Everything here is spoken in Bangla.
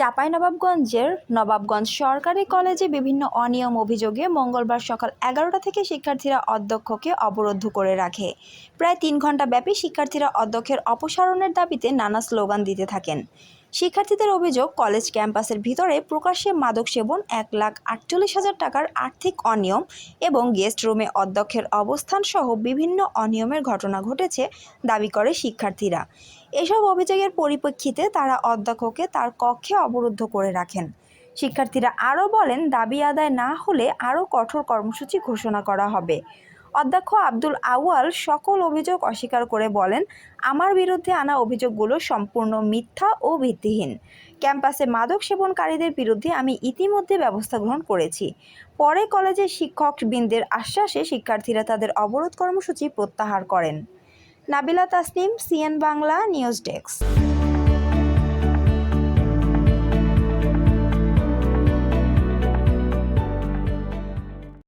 চাঁপাইনবাবগঞ্জের নবাবগঞ্জ সরকারি কলেজে বিভিন্ন অনিয়ম অভিযোগে মঙ্গলবার সকাল এগারোটা থেকে শিক্ষার্থীরা অধ্যক্ষকে অবরুদ্ধ করে রাখে। প্রায় তিন ঘণ্টা ব্যাপী শিক্ষার্থীরা অধ্যক্ষের অপসারণের দাবিতে নানা স্লোগান দিতে থাকেন। শিক্ষার্থীদের অভিযোগ, কলেজ ক্যাম্পাসের ভিতরে প্রকাশ্যে মাদক সেবন এক লাখ আটচল্লিশ হাজার টাকার আর্থিক অনিয়ম এবং গেস্ট রুমে অধ্যক্ষের অবস্থান সহ বিভিন্ন অনিয়মের ঘটনা ঘটেছে দাবি করে শিক্ষার্থীরা। এসব অভিযোগের পরিপ্রেক্ষিতে তারা অধ্যক্ষকে তার কক্ষে অবরুদ্ধ করে রাখেন। শিক্ষার্থীরা আরও বলেন, দাবি আদায় না হলে আরও কঠোর কর্মসূচি ঘোষণা করা হবে। অধ্যক্ষ আব্দুল আউয়াল সকল অভিযোগ অস্বীকার করে বলেন, আমার বিরুদ্ধে আনা অভিযোগগুলো সম্পূর্ণ মিথ্যা ও ভিত্তিহীন। ক্যাম্পাসে মাদক সেবনকারীদের বিরুদ্ধে আমি ইতিমধ্যে ব্যবস্থা গ্রহণ করেছি। পরে কলেজের শিক্ষকবৃন্দের আশ্বাসে শিক্ষার্থীরা তাদের অবরোধ কর্মসূচি প্রত্যাহার করেন। Nabila Tasnim, CN Bangla news desk.